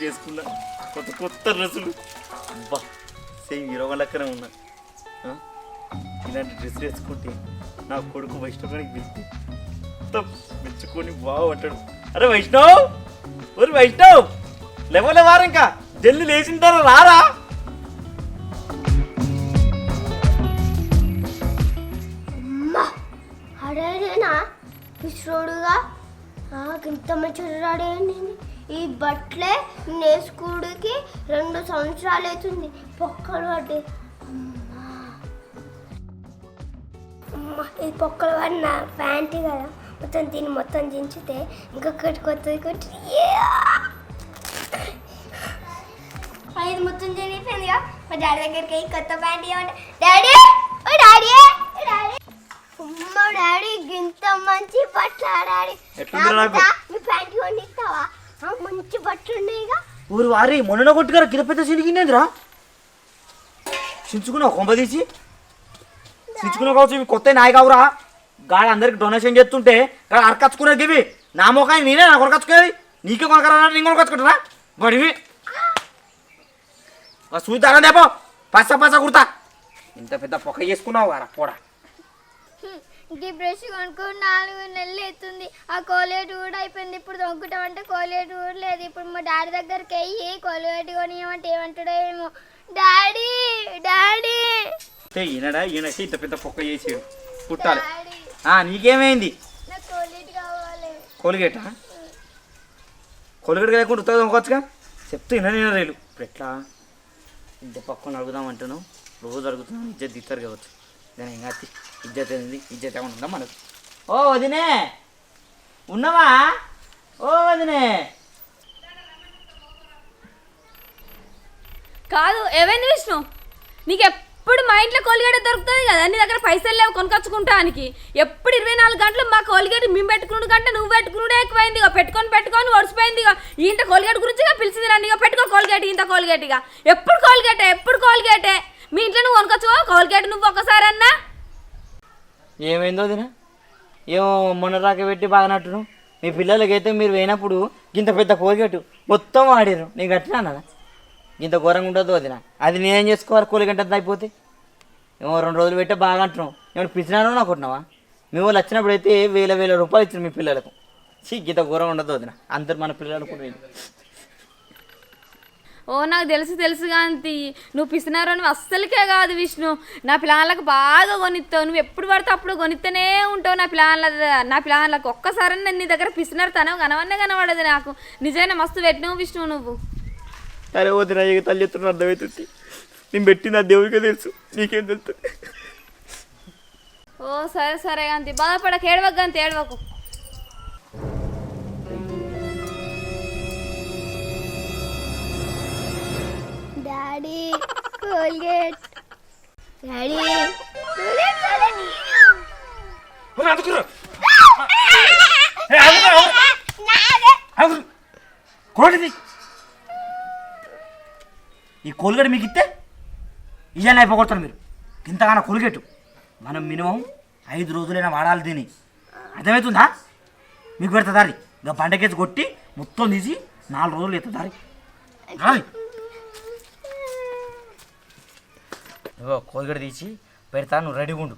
Jacket కొత్త కొత్త డ్రెస్సులు. అబ్బా సేమ్ ఇరవై లెక్కనే ఉన్నా. ఇలాంటి డ్రెస్ వేసుకుంటే నా కొడుకు వైష్ణవానికి పిలిస్తే మొత్తం మెచ్చుకొని బాగా అరే వైష్ణవ్! ఒరి వైష్ణవ్! లేవలేవారు ఇంకా. లేచిన తర్వాత రారా? అమ్మా అడేనా పిచ్చోడుగా? ఇంత మంచి రాడేంటి? ఈ బట్టలే నేసుకుడికి రెండు సంవత్సరాలు అవుతుంది పొక్కలు ఈ పొక్కలు పడిన ప్యాంట్ కదా మొత్తం దీన్ని మొత్తం దించితే ఇంకొకటి కొత్తది కొట్టి ఇది మొత్తం జరిగిపోయిందిగా మా డాడీ దగ్గరికి కొత్త ప్యాంట్ ఇవ్వండి. డాడీ! ఓ డాడీ! డాడీ! అమ్మ డాడీ ఇంత మంచి బట్టలు డాడీ ఎట్లుందిరా నాకు? నాకు మీ ప్యాంట్ కొని ఇస్తావా ఆ, మంచి బట్టలు ఉన్నాయిగా ఊరు వారి మొన్న కొట్టుగారు కింద పెద్ద సిరిగిందేంద్రా చించుకున్నావు కొంప తీసి. చించుకున్నావు కావచ్చు ఇవి కొత్త నాయ కావురా. గాడి అందరికి డొనేషన్ చేస్తుంటే గాడు అరకచ్చుకునేది ఇవి నా మొఖాన్ని నేనే నా కొరకచ్చుకునేది నీకే కొనకరా నేను కొనకచ్చుకుంటారా వాడివి సూచి తాగ దేపో పచ్చ పచ్చ కుర్తా. ఇంత పెద్ద పొక్క చేసుకున్నావు వారా పోడా ఈ బ్రష్ కొనుక్కొని నాలుగు నెలలు అవుతుంది. ఆ కోలేట్ కూడా అయిపోయింది. ఇప్పుడు దొంగటామంటే కోలేట్ కూడా లేదు. ఇప్పుడు మా డాడీ దగ్గరికి వెయ్యి కోలేట్ కొనియమంటే ఏమంటాడో ఏమో. Daddy daddy. అంటే ఈయనడా? ఈయనకి ఇంత పెద్ద పొక్క చేసాడు. పుట్టాలి నీకేమైంది? కోల్గేటా? కోల్గేట్ లేకుండా ఉత్తగా చెప్తే విన నేను రేలు ఇప్పుడు ఎట్లా? ఇంత పక్కన అడుగుదాం అంటున్నావు. రోజు అడుగుతున్నాం ఇజ్జత్ ఇస్తారు కావచ్చు. దాని ఇంకా ఇజ్జత్ ఏంది? ఇజ్జత్ ఏమైనా ఉందా మనకు? ఓ వదినే! ఉన్నవా? ఓ వదినే! కాదు ఏమైంది విష్ణు? నీకు ఎప్పుడు మా ఇంట్లో కోలిగేట దొరుకుతుంది కదా? నీ దగ్గర పైసలు లేవు కొనుకొచ్చుకుంటానికి. ఎప్పుడు ఇరవై నాలుగు గంటలు మా కోలిగేట మేము పెట్టుకున్నాడు కంటే నువ్వు పెట్టుకున్నాడే ఎక్కువైంది. ఇక పెట్టుకొని పెట్టుకొని ఒడిసిపోయింది ఇక ఇంత కోలిగేట్ గురించి ఇక పిలిచింది నన్ను. ఇక పెట్టుకో కోల్గేట్ ఇంత కోల్గేట్ ఇక ఎప్పుడు కోలిగేటే? ఎప్పుడు కోలిగేటే? మీ ఇంట్లో నువ్వు కొనుకొచ్చుకో కోల్గేట్ నువ్వు ఒకసారి అన్నా. ఏమైందో వదిన ఏమో మొన్న రాక పెట్టి బాగానట్టును. మీ పిల్లలకైతే మీరు పోయినప్పుడు ఇంత పెద్ద కోల్గేట్ మొత్తం ఆడారు నీకు అట్లా ఇంత ఘోరంగా ఉండదు వదిన. అది నేనేం చేసుకోవాలి? కోలిగంట అయిపోతే? ఏమో రెండు రోజులు పెట్టే బాగా అంటున్నావు ఏమైనా పిచ్చినారో అనుకుంటున్నావా మీ వాళ్ళు వచ్చినప్పుడు అయితే వేల వేల రూపాయలు ఇచ్చిన మీ పిల్లలకు. చీ గీత ఘోరంగా ఉండదు వదిన. అందరు మన పిల్లలు కూడా ఓ నాకు తెలుసు తెలుసు కాంతి. నువ్వు పిసినారు అని అస్సలకే కాదు విష్ణు. నా పిల్లలకు బాగా కొనిస్తావు నువ్వు ఎప్పుడు పడితే అప్పుడు కొనిస్తూనే ఉంటావు నా పిల్లల నా పిల్లలకు ఒక్కసారి నేను నీ దగ్గర పిసినారు తనవు కనవన్నే కనబడదు నాకు. నిజమైన మస్తు పెట్టినావు విష్ణు నువ్వు. అరే వదిన ఇక తల్లి ఎత్తున్న అర్థమవుతుంది నేను పెట్టింది ఆ దేవుడికే తెలుసు. నీకేం తెలుస్తుంది? ఓ సరే సరే కాంతి. బాధపడక ఏడవకు కాంతి ఏడవకు. కోల్గేట్ డాడీ కోటిది ఈ కోల్గేట్ మీకు ఇస్తే ఇయ్యాలని అయిపోగొడతారు మీరు. ఇంతగానో కోల్గేట్ మనం మినిమం ఐదు రోజులైనా వాడాలి దీన్ని. అర్థమవుతుందా? మీకు పెడతా దారి. ఇంకా బండకేసి కొట్టి మొత్తం తీసి నాలుగు రోజులు ఎత్తా దారి ఇగో కోల్గేట్ తీసి పెడతా నువ్వు రెడీగా ఉండు.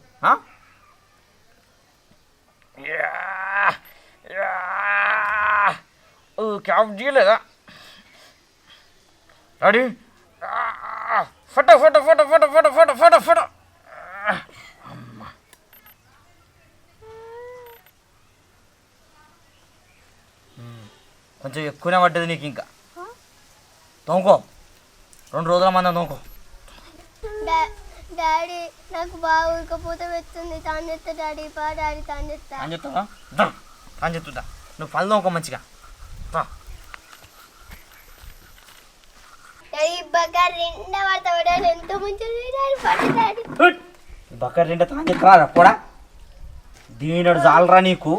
క్యాబ్ చేయలేదా? Ready photo photo photo photo photo photo photo photo. కొంచెం ఎక్కువనే పడ్డది నీకు ఇంకా. తోముకో. రెండు రోజుల మందం తోముకో. డాడీ నాకు బాగా ఉడకపోతే వెళ్తుంది తాను చెప్తా డాడీ పా డాడీ తాను చెప్తా అని చెప్తావా దా అని చెప్తుందా నువ్వు పళ్ళు తోముకో మంచిగా. రా డాడీ బాగా రెండో వాడతా డాడీ? ఎంతో మంచిది డాడీ పట్టు డాడీ. బక్కర్ తింటే తాను చెప్తారా కూడా దీనిడు చాలరా నీకు.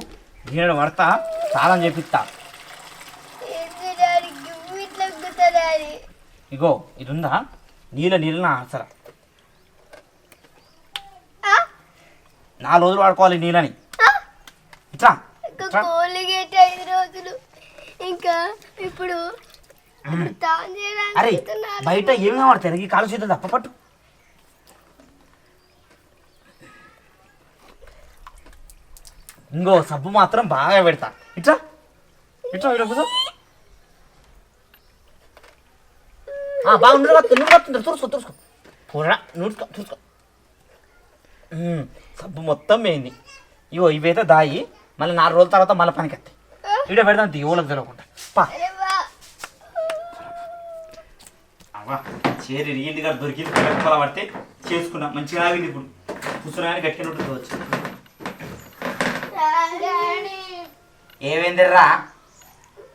దీనిడు పడతా. చాలని చెప్పిస్తా ఇగో ఇది ఉందా నీళ్ళ నీళ్ళ ఆసరా. నాలుగు రోజులు వాడుకోవాలి నీళ్ళని? ఇట్లా ఇంకా. కోలిగేట్ ఐదు రోజులు. ఇంకా ఇప్పుడు తాను చేయడానికి అరే వెళ్తున్నారు. బయట ఏం కనబడతాయి ఈ కాలు చేతులు తప్ప పట్టు. ఇంకో సబ్బు మాత్రం బాగా పెడతా. ఇట్లా ఇట్లా ఇట్లా కూర్చో ఆ, బాగా నువ్వు కత్తు నువ్వు కత్తుండ్రు తురుసుకో తురుసుకో పోరా నువ్వు చూసుకో సబ్బు మొత్తం పోయింది. ఇగో ఇవైతే దాయి. మళ్ళీ నాలుగు రోజుల తర్వాత మళ్ళీ పనికి వస్తాయి ఇడ పెడదాం తీ ఊళ్ళకి తెలియకుండా పా. అవ్వా చేరి రీల్ గారు దొరికింది కలపల పడితే చేసుకున్నా. మంచిగా ఆగింది ఇప్పుడు. కూర్చున్నా కానీ గట్టిగా ఉంటుంది వచ్చి. డాడీ, ఏమైందిరా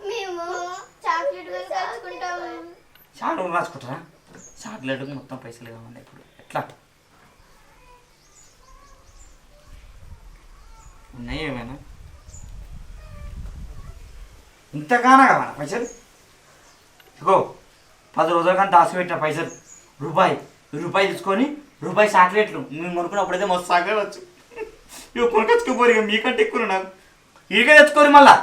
మేము చాక్లెట్ చాక్లెట్ రాసుకుంటారా? చాక్లెట్కి మొత్తం పైసలు కావాలి ఇప్పుడు? ఎట్లా? ఉన్నాయి ఏమైనా ఇంతగానా పైసలు? ఇగో పది రోజుల కానీ దాచిపెట్టిన పైసలు. రూపాయి రూపాయి తీసుకొని రూపాయి చాక్లెట్లు. మేము కొనుక్కున్నప్పుడైతే మస్తు చాక్లెట్ వచ్చు ఇక కొనుకొచ్చుకోపోరు ఇక మీకంటే ఎక్కువ నాకు ఇడికే తెచ్చుకోరు మళ్ళా.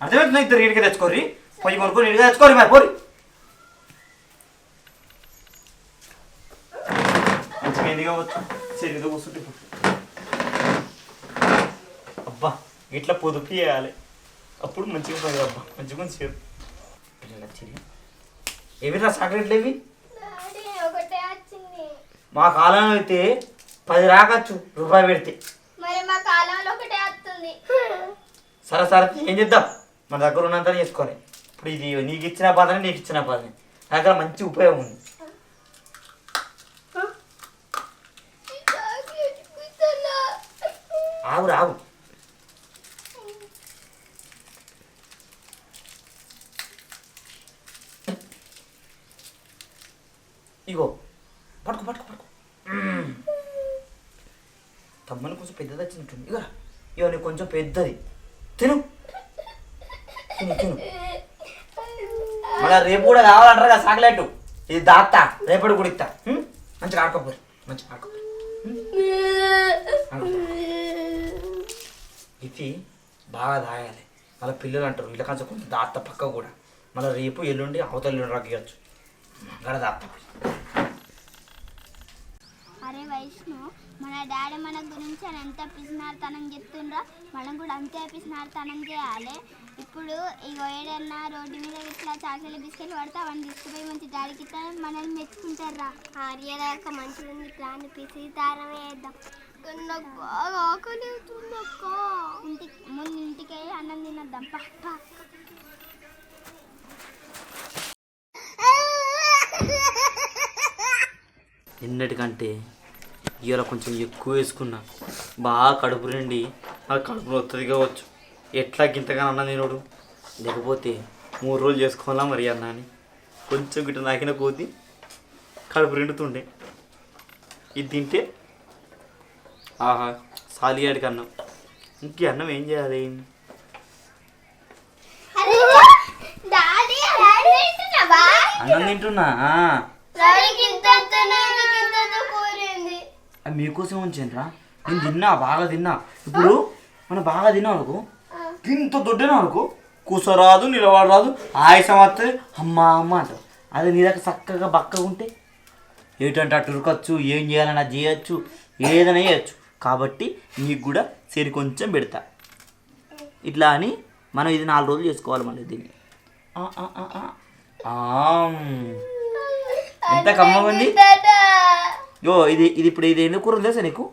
అర్థమవుతుంది ఇద్దరు ఇడికే తెచ్చుకోరి పోయి కొనుక్కొని ఇడికే తెచ్చుకోరు మరి పోరి. మంచిగా ఎందుకు కావచ్చు? సరిగ్గా కూర్చుంటే ఇప్పుడు. అబ్బా ఇట్లా పొదుపు చేయాలి. అప్పుడు మంచిగా ఉంటుంది అబ్బా మంచిగా పిల్లలు వచ్చి ఏవిరా చాక్లెట్లు ఏవి మా కాలంలో అయితే పది రాకచ్చు రూపాయి పెడితే. మరి మా కాలంలో ఒకటే వస్తుంది. సరే సరే ఏం చేద్దాం? మన దగ్గర ఉన్నంత చేసుకోవాలి. ఇప్పుడు ఇది నీకు ఇచ్చిన బాధనే నీకు ఇచ్చిన బాధనే. దగ్గర మంచి ఉపయోగం ఉంది. ఆగు రాగు ఇగో పట్టుకో పట్టుకో పట్టుకో తమ్మని కొంచెం పెద్దది వచ్చినట్టుంది ఇగో ఇగో నీకు కొంచెం పెద్దది. తిను. తిను తిను. మళ్ళీ రేపు కూడా కావాలంటారు కదా చాక్లెట్. ఇది దాత్తా రేపటి కూడా ఇస్తా. మంచిగా ఆడుకోపోరు మంచిగా ఆడుకోపోరు ఇది బాగా దాయాలి. మళ్ళీ పిల్లలు అంటారు వీళ్ళ కొంచెం కొంచెం దాత్త పక్క కూడా. మళ్ళీ రేపు ఎల్లుండి అవతల ఎల్లుండి గడ దాత్త అరే వైష్ణు మన డాడీ మన గురించి అని ఎంత పిసినార్తనం చెప్తుండ్రో మనం కూడా అంతే పిసినార్తనం చేయాలి. ఇప్పుడు ఇగో ఏడన్నా రోడ్డు మీద ఇట్లా చాక్లెట్ బిస్కెట్ పడితే అవన్నీ తీసుకుపోయి మంచి డాడీకి మనల్ని మెచ్చుకుంటారా ఆర్యదాకా మంచిగా ఉంది అని పిసి దారం వేద్దాం. నాకు బాగా ఆకలి అవుతుందక్క. ఇంటికి ముందు ఇంటికి వెళ్ళి అన్నం తినద్దాం. పా పా. ఇవాళ కొంచెం ఎక్కువ వేసుకున్నా. బాగా కడుపు నిండి ఆ కడుపు వస్తుంది కావచ్చు. ఎట్లా గింతగా అన్న తినడు. లేకపోతే మూడు రోజులు చేసుకోవాలా మరి అన్న అని. కొంచెం గిట్ట నాకిన కోతి కడుపు నిండుతుండే. ఇది తింటే ఆహా సాలియాడికి అన్నం. ఇంక అన్నం ఏం చేయాలి? అన్నం తింటున్నా మీకోసం ఉంచానురా. నేను తిన్నా బాగా తిన్నా. ఇప్పుడు మనం బాగా తిన్నాం అనుకో ఇంత దొడ్డనా అనుకో కూసరాదు నిలబడరాదు ఆయాసం వస్తే అమ్మ అమ్మ అంటారు అదే నీ దగ్గర చక్కగా బక్కగా ఉంటే ఏటంటే అటు ఉరకచ్చు ఏం చేయాలన్నా చేయొచ్చు ఏదైనా చేయొచ్చు. కాబట్టి నీకు కూడా సరి కొంచెం పెడతా. ఇట్లా అని మనం ఇది నాలుగు రోజులు చేసుకోవాలి మళ్ళీ దీన్ని. ఎంత కమ్మగా ఉంది? యో ఇది ఇది ఇప్పుడు ఇది ఎన్ని కూర తెలుసా నీకు?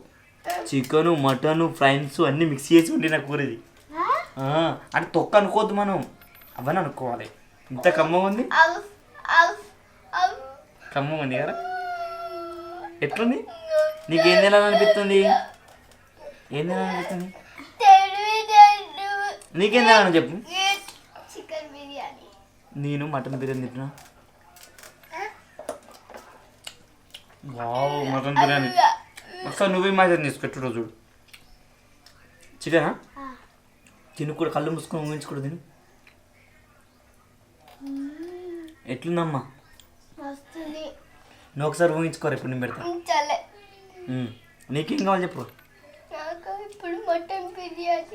చికెను మటను ఫ్రైన్స్ అన్నీ మిక్స్ చేసి ఉండిన కూర ఇది. అంటే తొక్క అనుకోవద్దు మనం. అవన్నీ అనుకోవాలి. ఇంత కమ్మగా ఉంది? కమ్మగా ఉంది కదా? ఎట్లుంది? నీకేం తినాలనిపిస్తుంది? ఏం తినాలనిపిస్తుంది? నీకేం తినాలని చెప్పు. నేను మటన్ బిర్యానీ తింటున్నా. Wow mutton biryani. ఒకసారి నువ్వే మటన్ తీసుకొచ్చుడు చూడు. చికెనా? తిను కూడా కళ్ళు మూసుకొని ఊహించుకోడు తిను. ఎట్లుందమ్మా? నువ్వు ఒకసారి ఊహించుకోరు ఇప్పుడు నేను పెడతా. నీకేం కావాలి చెప్పు.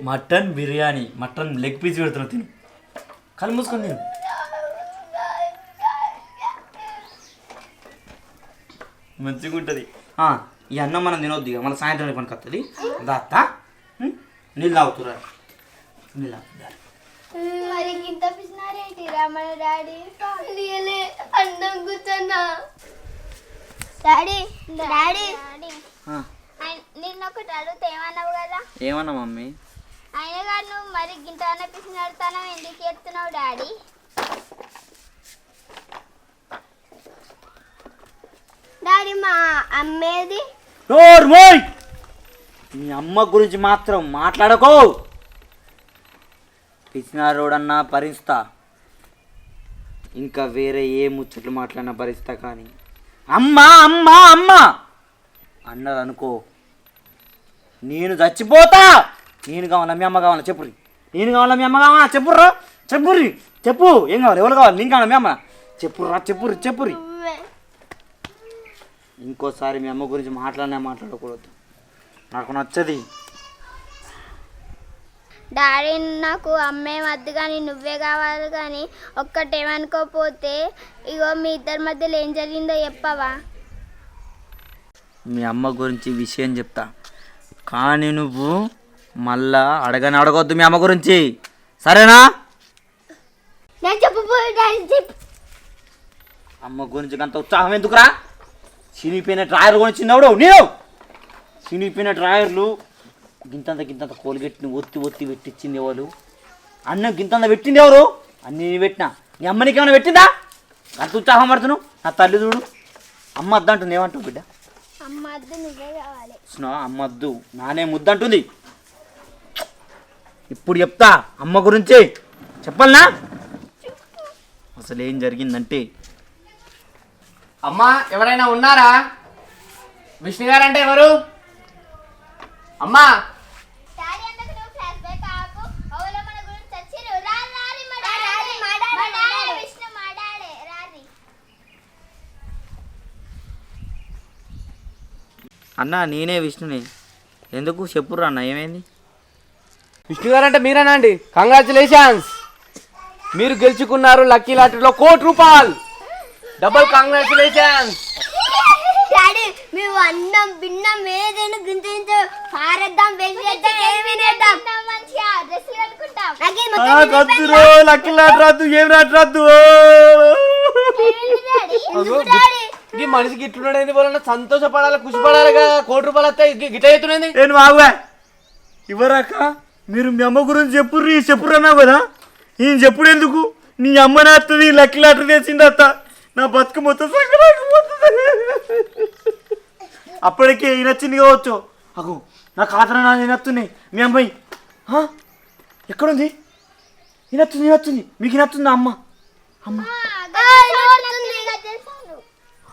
Mutton biryani mutton leg piece పెడుతున్నా తిను. కళ్ళు మూసుకొని తిను. మంచిగా ఉంటుంది ఈ అన్నం మనం తినొద్దు ఇక మన సాయంత్రం పనికి వస్తుంది దాత్త నీళ్ళు తాగుతురా నీళ్ళు తాగుతురా మరి ఇంత పిసినారేంటి మన డాడీ? అన్నం కూర్చున్నా డాడీ డాడీ. నిన్న ఒకటి అడిగితే ఏమన్నావు కదా? ఏమన్నా మమ్మీ? అయినా కానీ నువ్వు మరి గింత పిసినాడుతానో ఎందుకు ఎత్తున్నావు డాడీ? డాడీ మా అమ్మేది? నోర్మోయ్ మీ అమ్మ గురించి మాత్రం మాట్లాడకో! పిచ్చినారోడన్నా భరిస్తా. ఇంకా వేరే ఏ ముచ్చట్లు మాట్లాడినా భరిస్తా కానీ. అమ్మ అమ్మ అమ్మ! అన్నది అనుకో. నేను చచ్చిపోతా! నేను కావాలా మీ అమ్మ కావాలా? చెప్పురి నేను కావాలా మీ అమ్మ కావాలా? చెప్పుర్రా? చెప్పుర్రి. చెప్పు. ఏం కావాలి? ఎవరు కావాలి? నేను కావాలా మీ అమ్మ? చెప్పుర్రా చెప్పుర్రి చెప్పుర్రి. ఇంకోసారి మీ అమ్మ గురించి మాట్లాడినా మాట్లాడకూడదు. నాకు నచ్చది. డాడీ నాకు అమ్మే వద్దు కానీ నువ్వే కావాలి కానీ ఒక్కటేమనుకోపోతే ఇగో మీ ఇద్దరి మధ్యలో ఏం జరిగిందో చెప్పవా? మీ అమ్మ గురించి విషయం చెప్తా. కానీ నువ్వు మళ్ళా అడగని అడగొద్దు మీ అమ్మ గురించి. సరేనా? నేను చెప్పబోయే డాడీ చెప్పు. అమ్మ గురించి అంత ఉత్సాహం ఎందుకురా? చినిగిపోయిన డ్రాయర్ కొనిచ్చినవుడు నేను! చినిగిపోయిన డ్రాయర్లు గింతంత గింతంత కోల్గెట్ని ఒత్తి ఒత్తి పెట్టించింది ఎవరు? అన్న గింతంత పెట్టింది ఎవరు? అన్ని నేను పెట్టినా. నీ అమ్మనికి ఏమైనా పెట్టిందా? అంత ఉత్సాహం పడుతున్నావు? నా తల్లి చూడు. అమ్మ ఏమంటావు బిడ్డ? వద్దు నువ్వే కావాలి. కృష్ణ అమ్మద్దు నానే ముద్దంటుంది ఇప్పుడు చెప్తా. అమ్మ గురించి చెప్పాలనా? అసలు ఏం జరిగిందంటే అమ్మా ఎవరైనా ఉన్నారా? విష్ణు గారు అంటే ఎవరు? అమ్మా. అన్న నేనే విష్ణుని. ఎందుకు? చెప్పుర్రా అన్న ఏమైంది? విష్ణు గారు అంటే మీరేనా అండి? కంగ్రాచులేషన్స్ మీరు గెలుచుకున్నారు లక్కీ లాటరీలో కోటి రూపాయలు. డబుల్ కంగ్రాచులేషన్స్ డాడీ మేము అన్నం బిన్నం ఏదైనా గుంత పారేద్దాం వెళ్ళేద్దాం ఏమి చేద్దాం మంచిగా డ్రెస్సులు కట్టుకుంటాం లక్కీ లాట్ రాదు ఏం రాట్ రాదు ఈ మనిషికి ఇట్లున్నాడు వలన సంతోషపడాలి ఖుషిపడాలి కదా కోటి రూపాయలు వస్తాయి గిట్ల అవుతున్నది నేను బాగువా? ఇవ్వరాక మీరు మీ అమ్మ గురించి చెప్పుర్రి చెప్పురు అన్నావు కదా? ఈయన చెప్పుడు ఎందుకు నీ అమ్మ నాస్తుంది లక్కీ లాటరీ తెచ్చింది అత్త నా బతుకు మొత్తం సంక్రాంతి పోతుంది. అప్పటికే ఈయన వచ్చింది కావచ్చు. అగు నా ఖాతా నా ఈయనత్తున్నాయి మీ అమ్మాయి? ఎక్కడుంది? ఈయనత్తుంది ఈయనత్తుంది మీకు ఈయనత్తుందా అమ్మ? అమ్మ.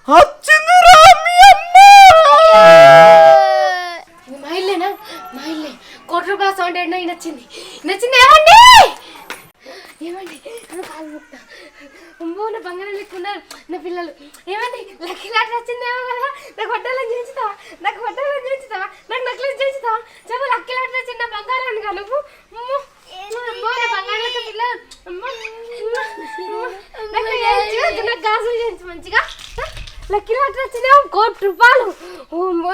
వచ్చిందిరా మీ అమ్మ! మా ఇల్లేనా మా ఇల్లే. కోటి రూపాయల సౌండ్ ఏంటో నచ్చింది నచ్చింది ఏమండి? ఏమండి? కాలు ముక్త. అమ్మో నా బంగారం లెక్కున్నారు నా పిల్లలు. ఏమండి? లక్కీ లాట్ వచ్చిందేమో కదా నాకు వడ్డాలని చేయించుతావా నాకు వడ్డాలని చేయించుతావా నాకు నక్లెస్ చేయించుతావా చెప్పు లక్కీ లాట్ వచ్చింది? నా బంగారాన్ని కదా నువ్వు? అమ్మో నా బంగారం లెక్క పిల్లలు. అమ్మో నాకు గాజులు చేయించు మంచిగా. లక్కీ లాట్ వచ్చిందేమో కోటి రూపాయలు.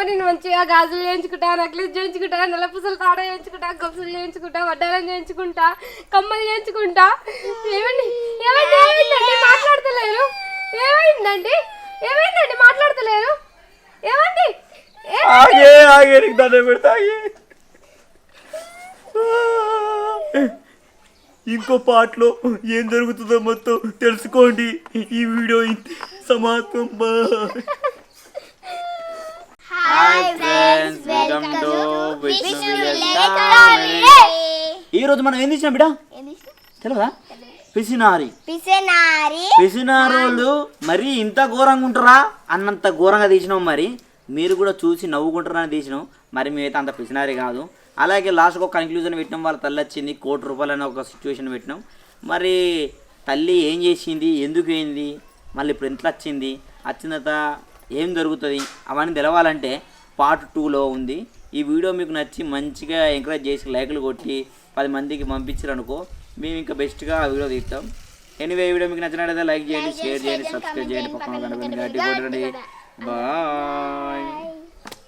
నేను మంచిగా గాజులు చేయించుకుంటా నెక్లెస్ చేయించుకుంటా నల్ల తాడ చేయించుకుంటా గొప్పలు చేయించుకుంటా వడ్డాలను చేయించుకుంటా కమ్మలు చేయించుకుంటా. ఏమండి ఏమైంది? ఏమైందండి? మాట్లాడతలేరు. ఏమైందండి? ఏమైందండి? మాట్లాడతలేరు. ఏమండి ఆగే ఆగే నీకు దండం పెడతా ఆగే. ఇంకో పాటలో ఏం జరుగుతుందో మొత్తం తెలుసుకోండి. ఈ వీడియో ఇంతే bye. Hi friends, welcome to Vishnu Village ఈ రోజు మనం ఏం తీసినాం బిడా తెలియదా పిసినారి. పిసెనారి. పిసినారోళ్ళు మరి ఇంత ఘోరంగా ఉంటారా? అన్నంత ఘోరంగా తీసినాం మరి. మీరు కూడా చూసి నవ్వుకుంటారని తీసినాం. మరి మేమైతే అంత పిసినారి కాదు. అలాగే లాస్ట్కి ఒక కన్క్లూజన్ పెట్టినాం. వాళ్ళ తల్లి వచ్చింది. కోటి రూపాయలు అనే ఒక సిచ్యువేషన్ పెట్టినాం. మరి తల్లి ఏం చేసింది? ఎందుకు అయింది మళ్ళీ ఇప్పుడు ఎంత వచ్చింది? వచ్చిన తర్వాత ఏం జరుగుతుంది? అవన్నీ తెలవాలంటే పార్ట్ టూలో ఉంది. ఈ వీడియో మీకు నచ్చి మంచిగా ఎంకరేజ్ చేసి లైకులు కొట్టి పది మందికి పంపించారు అనుకో మేము ఇంకా బెస్ట్గా ఆ వీడియో తీస్తాం. ఎనీవే ఈ వీడియో మీకు నచ్చినట్లయితే లైక్ చేయండి షేర్ చేయండి సబ్స్క్రైబ్ చేయండి పక్కన కొట్టండి బాయ్